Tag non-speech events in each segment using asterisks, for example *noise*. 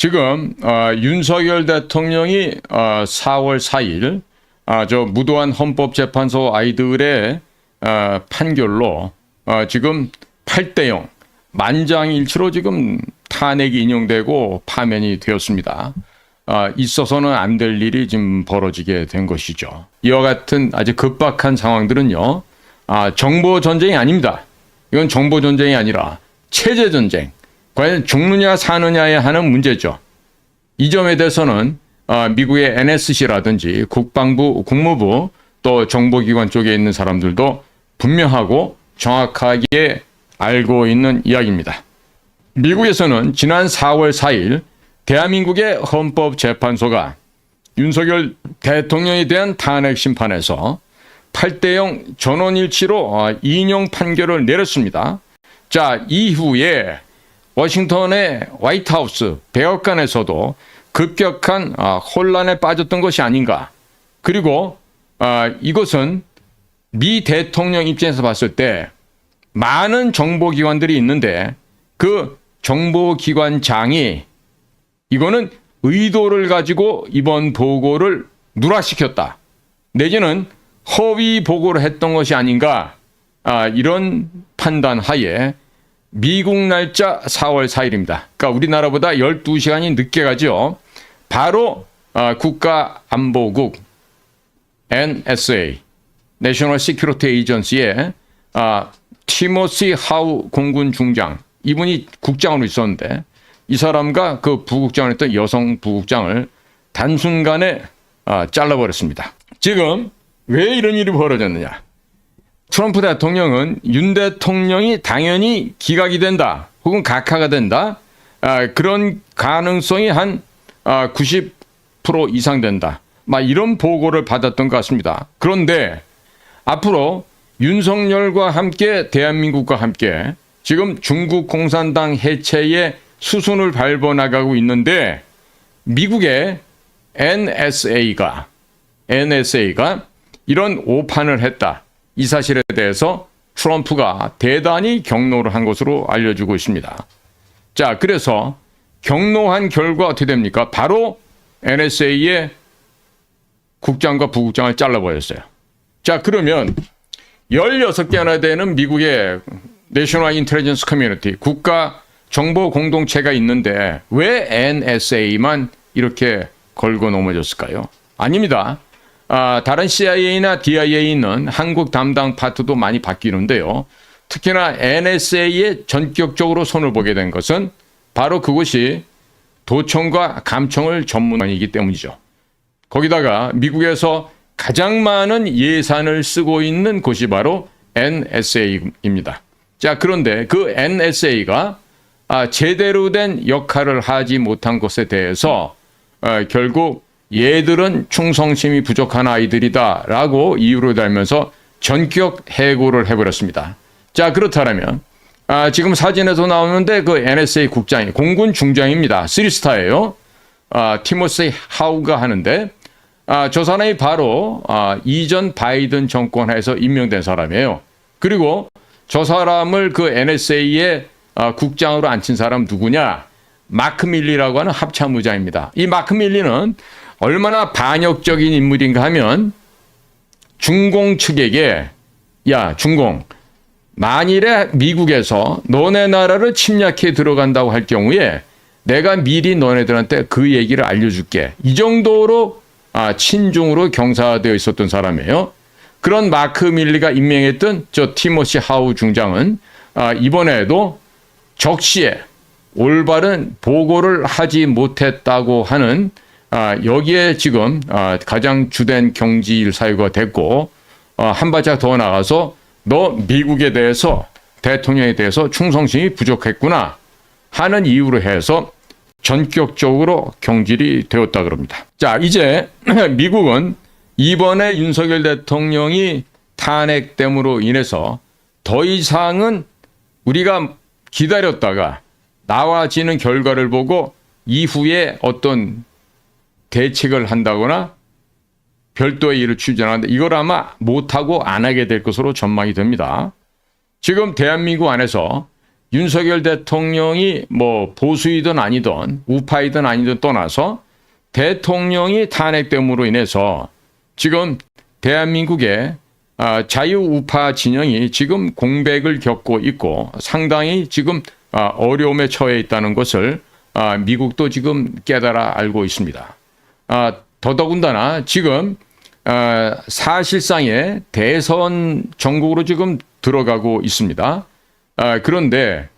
지금 어, 윤석열 대통령이 어, 4월 4일 아, 저 무도한 헌법재판소 아이들의 어, 판결로 어, 지금 8대 0 만장일치로 지금 탄핵이 인용되고 파면이 되었습니다. 아, 있어서는 안 될 일이 지금 벌어지게 된 것이죠. 이와 같은 아주 급박한 상황들은요, 아, 정보 전쟁이 아닙니다. 이건 정보 전쟁이 아니라 체제 전쟁. 과연 죽느냐 사느냐에 하는 문제죠. 이 점에 대해서는 아, 미국의 NSC라든지 국방부, 국무부 또 정보기관 쪽에 있는 사람들도 분명하고 정확하게 알고 있는 이야기입니다. 미국에서는 지난 4월 4일 대한민국의 헌법재판소가 윤석열 대통령에 대한 탄핵 심판에서 8대 0 전원일치로 어, 인용 판결을 내렸습니다. 자, 이후에 워싱턴의 화이트하우스 백악관에서도 급격한 아, 혼란에 빠졌던 것이 아닌가. 그리고 아, 이것은 미 대통령 입장에서 봤을 때 많은 정보기관들이 있는데 그 정보기관장이 이거는 의도를 가지고 이번 보고를 누락시켰다. 내지는 허위 보고를 했던 것이 아닌가. 아, 이런 판단 하에 미국 날짜 4월 4일입니다. 그러니까 우리나라보다 12시간이 늦게 가죠. 바로 아, 국가안보국 NSA 내셔널 시큐리티 에이전시의 아, 티모시 하우 공군 중장 이분이 국장으로 있었는데 이 사람과 그 부국장을 했던 여성 부국장을 단순간에 아, 잘라버렸습니다. 지금 왜 이런 일이 벌어졌느냐? 트럼프 대통령은 윤 대통령이 당연히 기각이 된다, 혹은 각하가 된다, 아, 그런 가능성이 한 아, 90% 이상 된다. 막 이런 보고를 받았던 것 같습니다. 그런데 앞으로 윤석열과 함께 대한민국과 함께 지금 중국 공산당 해체의 수순을 밟아 나가고 있는데 미국의 NSA가 NSA가 이런 오판을 했다. 이 사실에 대해서 트럼프가 대단히 경로를 한 것으로 알려지고 있습니다. 자, 그래서 경로한 결과 어떻게 됩니까? 바로 NSA의 국장과 부국장을 잘라버렸어요. 자, 그러면 16개나 되는 미국의 내셔널 인텔리전스 커뮤니티, 국가 정보 공동체가 있는데 왜 NSA만 이렇게 걸고 넘어졌을까요? 아닙니다. 아, 다른 CIA나 DIA는 한국 담당 파트도 많이 바뀌는데요. 특히나 NSA에 전격적으로 손을 보게 된 것은 바로 그것이 도청과 감청을 전문이기 때문이죠. 거기다가 미국에서 가장 많은 예산을 쓰고 있는 곳이 바로 NSA입니다. 자, 그런데 그 NSA가 아, 제대로 된 역할을 하지 못한 것에 대해서 어, 결국 얘들은 충성심이 부족한 아이들이다 라고 이유로 달면서 전격 해고를 해버렸습니다. 자, 그렇다면 아, 지금 사진에서 나오는데 그 NSA 국장이 공군 중장입니다. 쓰리스타예요. 아, 티모시 하우가 하는데 아, 저 사람이 바로 아, 이전 바이든 정권 하에서 임명된 사람이에요. 그리고 저 사람을 그 NSA의 아, 국장으로 앉힌 사람 누구냐? 마크 밀리라고 하는 합참의장입니다. 이 마크 밀리는 얼마나 반역적인 인물인가 하면 중공 측에게 야 중공 만일에 미국에서 너네 나라를 침략해 들어간다고 할 경우에 내가 미리 너네들한테 그 얘기를 알려줄게. 이 정도로 아, 친중으로 경사되어 있었던 사람이에요. 그런 마크 밀리가 임명했던 저 티모시 하우 중장은 아, 이번에도 적시에 올바른 보고를 하지 못했다고 하는 아, 여기에 지금 아, 가장 주된 경질 사유가 됐고 아, 한 발짝 더 나가서 너 미국에 대해서 대통령에 대해서 충성심이 부족했구나 하는 이유로 해서 전격적으로 경질이 되었다 그럽니다. 자, 이제 *clears throat* 미국은 이번에 윤석열 대통령이 탄핵됨으로 인해서 더 이상은 우리가 기다렸다가 나와지는 결과를 보고 이후에 어떤 대책을 한다거나 별도의 일을 추진하는데 이걸 아마 못하고 안 하게 될 것으로 전망이 됩니다. 지금 대한민국 안에서 윤석열 대통령이 뭐 보수이든 아니든 우파이든 아니든 떠나서 대통령이 탄핵됨으로 인해서 지금 대한민국의 아, 자유우파 진영이 지금 공백을 겪고 있고 상당히 지금 아, 어려움에 처해 있다는 것을 아, 미국도 지금 깨달아 알고 있습니다. 아, 더더군다나 지금 아, 사실상의 대선 전국으로 지금 들어가고 있습니다. 아, 그런데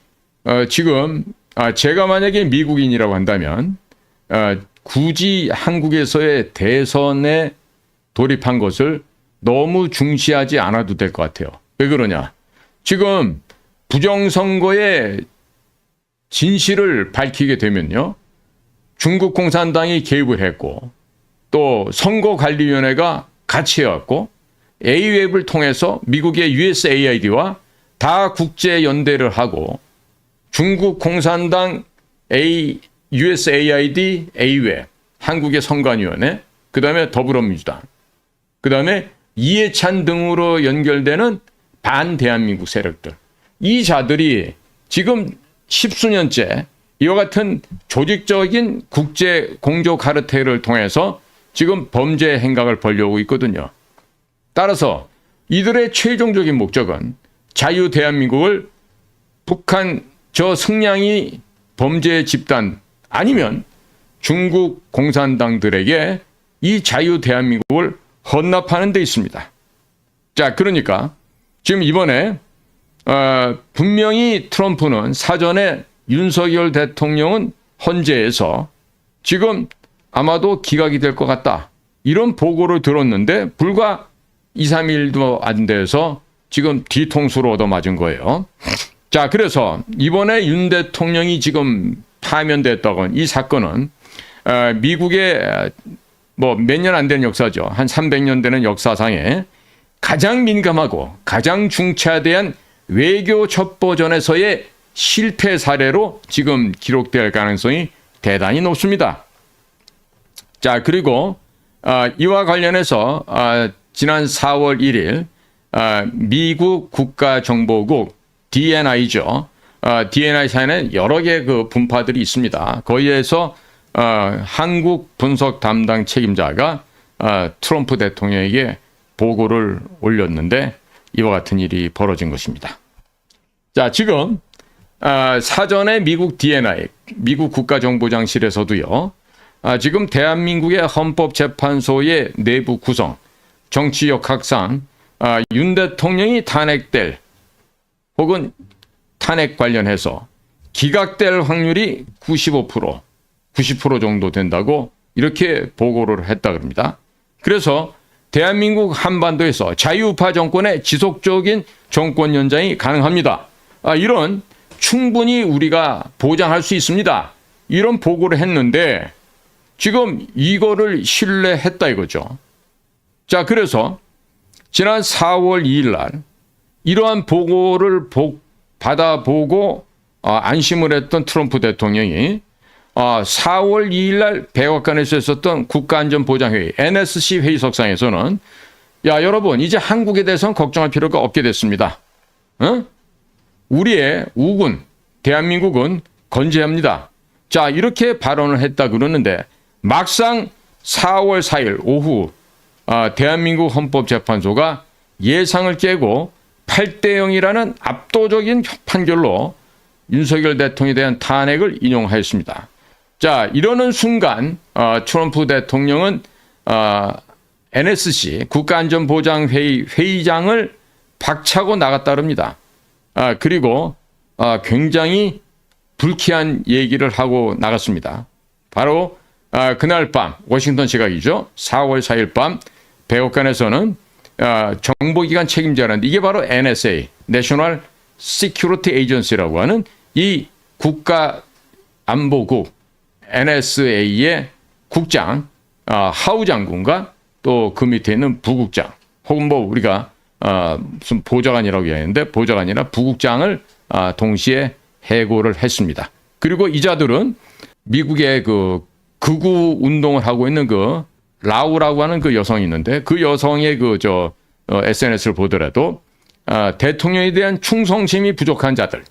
어, 지금 아, 제가 만약에 미국인이라고 한다면 아, 굳이 한국에서의 대선에 돌입한 것을 너무 중시하지 않아도 될 것 같아요. 왜 그러냐? 지금 부정선거의 진실을 밝히게 되면요. 중국 공산당이 개입을 했고 또 선거관리위원회가 같이 해왔고 A웹을 통해서 미국의 USAID와 다 국제 연대를 하고 중국 공산당 A USAID A웹 한국의 선관위원회 그 다음에 더불어민주당 그 다음에 이해찬 등으로 연결되는 반대한민국 세력들. 이 자들이 지금 십수년째 이와 같은 조직적인 국제 공조 카르텔을 통해서 지금 범죄 행각을 벌려오고 있거든요. 따라서 이들의 최종적인 목적은 자유 대한민국을 북한 저 승량이 범죄 집단 아니면 중국 공산당들에게 이 자유 대한민국을 헌납하는 데 있습니다. 자, 그러니까 지금 이번에 어, 분명히 트럼프는 사전에 윤석열 대통령은 헌재에서 지금 아마도 기각이 될 것 같다. 이런 보고를 들었는데 불과 2, 3일도 안 돼서 지금 뒤통수로 얻어맞은 거예요. 자, 그래서 이번에 윤 대통령이 지금 파면됐다고 이 사건은 어, 미국의 뭐 몇 년 안 된 역사죠. 한 300년 되는 역사상에 가장 민감하고 가장 중차대한 외교 첩보전에서의 실패 사례로 지금 기록될 가능성이 대단히 높습니다. 자, 그리고 어, 이와 관련해서 어, 지난 4월 1일 어, 미국 국가정보국 DNI죠. 어, DNI 사에는 여러 개그 분파들이 있습니다. 거기에서 어, 한국 분석 담당 책임자가 어, 트럼프 대통령에게 보고를 올렸는데 이와 같은 일이 벌어진 것입니다. 자, 지금 아, 사전에 미국 DNI, 미국 국가정보장실에서도요. 아, 지금 대한민국의 헌법재판소의 내부 구성, 정치 역학상 아, 윤 대통령이 탄핵될 혹은 탄핵 관련해서 기각될 확률이 95%, 90% 정도 된다고 이렇게 보고를 했다 그럽니다. 그래서 대한민국 한반도에서 자유우파 정권의 지속적인 정권 연장이 가능합니다. 아, 이런 충분히 우리가 보장할 수 있습니다. 이런 보고를 했는데 지금 이거를 신뢰했다 이거죠. 자, 그래서 지난 4월 2일 날 이러한 보고를 보, 받아보고 아, 안심을 했던 트럼프 대통령이 아, 4월 2일 날 백악관에서 있었던 국가안전보장회의 NSC 회의석상에서는 야 여러분 이제 한국에 대해서는 걱정할 필요가 없게 됐습니다. 어? 우리의 우군 대한민국은 건재합니다. 자 이렇게 발언을 했다 그러는데 막상 4월 4일 오후 아, 대한민국 헌법재판소가 예상을 깨고 8대 0이라는 압도적인 판결로 윤석열 대통령에 대한 탄핵을 인용하였습니다. 자, 이러는 순간 어, 트럼프 대통령은 어, NSC 국가안전보장회의 회의장을 박차고 나갔다릅니다. 아, 그리고 아, 굉장히 불쾌한 얘기를 하고 나갔습니다. 바로 아, 그날 밤 워싱턴 시각이죠. 4월 4일 밤 백악관에서는 아, 정보기관 책임자라는데 이게 바로 NSA, National Security Agency라고 하는 이 국가 안보국 NSA의 국장 아, 하우 장군과 또 그 밑에 있는 부국장 혹은 뭐 우리가 아, 무슨 보좌관이라고 이야기하는데 보좌관이나 부국장을 아, 동시에 해고를 했습니다. 그리고 이 자들은 미국의 그 극우 운동을 하고 있는 그 라우라고 하는 그 여성이 있는데 그 여성의 그저 어, SNS를 보더라도 아, 대통령에 대한 충성심이 부족한 자들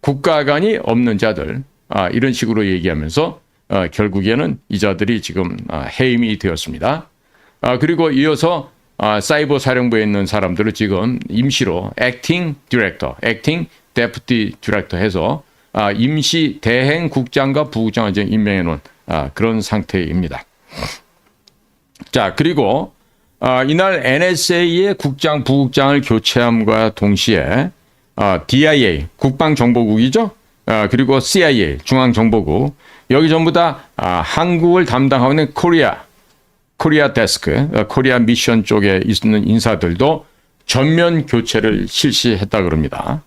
국가관이 없는 자들 아, 이런 식으로 얘기하면서 어, 결국에는 이 자들이 지금 아, 해임이 되었습니다. 아, 그리고 이어서 아, 사이버 사령부에 있는 사람들을 지금 임시로 acting director, acting deputy director 해서 아, 임시 대행 국장과 부국장을 지금 임명해 놓은 아, 그런 상태입니다. 자, 그리고 아, 이날 NSA의 국장, 부국장을 교체함과 동시에 아, DIA, 국방정보국이죠. 아, 그리고 CIA, 중앙정보국 여기 전부 다 아, 한국을 담당하고 있는 코리아, 코리아 데스크, 어, 코리아 미션 쪽에 있는 인사들도 전면 교체를 실시했다 그럽니다.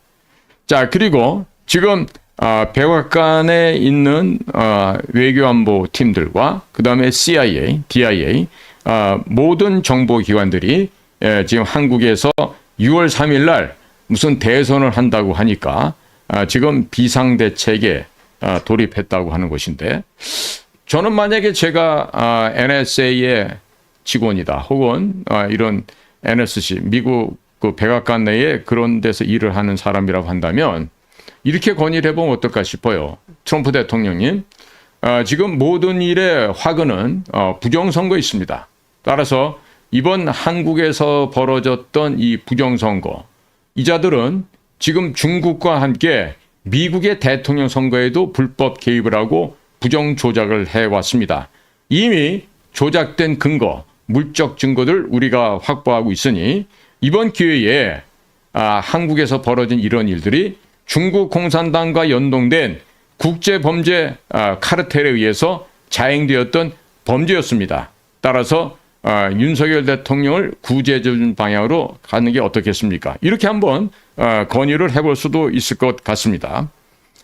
자, 그리고 지금 아, 백악관에 있는 아, 외교안보 팀들과 그 다음에 CIA, DIA 아, 모든 정보기관들이 예, 지금 한국에서 6월 3일 날 무슨 대선을 한다고 하니까 아, 지금 비상대책에 아, 돌입했다고 하는 것인데 저는 만약에 제가 아, NSA의 직원이다 혹은 아, 이런 NSC 미국 그 백악관 내에 그런 데서 일을 하는 사람이라고 한다면 이렇게 건의를 해보면 어떨까 싶어요. 트럼프 대통령님 아, 지금 모든 일의 화근은 어, 부정선거 있습니다. 따라서 이번 한국에서 벌어졌던 이 부정선거 이자들은 지금 중국과 함께 미국의 대통령 선거에도 불법 개입을 하고 부정 조작을 해왔습니다. 이미 조작된 근거, 물적 증거들 우리가 확보하고 있으니 이번 기회에 아, 한국에서 벌어진 이런 일들이 중국 공산당과 연동된 국제 범죄 아, 카르텔에 의해서 자행되었던 범죄였습니다. 따라서 아, 윤석열 대통령을 구제해주는 방향으로 가는 게 어떻겠습니까? 이렇게 한번 아, 건의를 해볼 수도 있을 것 같습니다.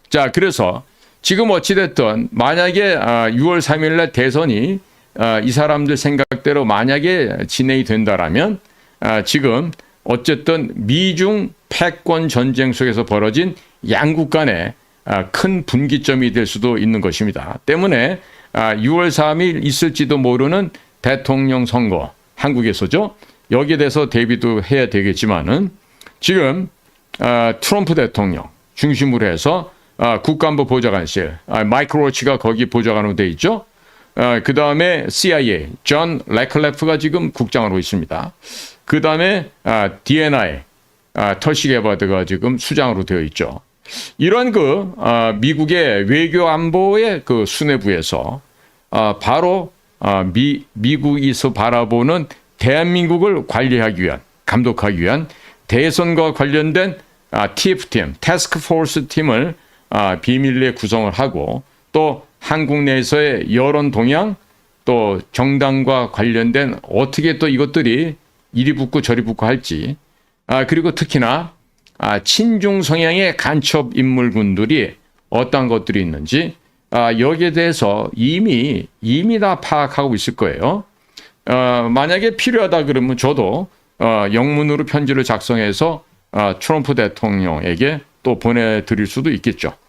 자, 그래서 지금 어찌됐든 만약에 아, 6월 3일 날 대선이 아, 이 사람들 생각대로 만약에 진행이 된다라면 아, 지금 어쨌든 미중 패권 전쟁 속에서 벌어진 양국 간의 아, 큰 분기점이 될 수도 있는 것입니다. 때문에 아, 6월 3일 있을지도 모르는 대통령 선거 한국에서죠. 여기에 대해서 대비도 해야 되겠지만은 지금 아, 트럼프 대통령 중심으로 해서 아, 국가안보 보좌관실 아, 마이크 로치가 거기 보좌관으로 돼 있죠. 그 다음에 CIA 존 레클레프가 지금 국장으로 있습니다. 그 다음에 아, DNI 아, 털시 게바드가 지금 수장으로 되어 있죠. 이런 그 아, 미국의 외교 안보의 그 수뇌부에서 아, 바로 아, 미 미국에서 바라보는 대한민국을 관리하기 위한 감독하기 위한 대선과 관련된 아, TF팀, 태스크포스 팀을 아, 비밀리에 구성을 하고 또 한국 내에서의 여론 동향 또 정당과 관련된 어떻게 또 이것들이 이리 붙고 저리 붙고 할지 아, 그리고 특히나 아, 친중 성향의 간첩 인물군들이 어떤 것들이 있는지 아, 여기에 대해서 이미 이미 다 파악하고 있을 거예요. 어, 만약에 필요하다 그러면 저도 어, 영문으로 편지를 작성해서 어, 트럼프 대통령에게 또 보내드릴 수도 있겠죠.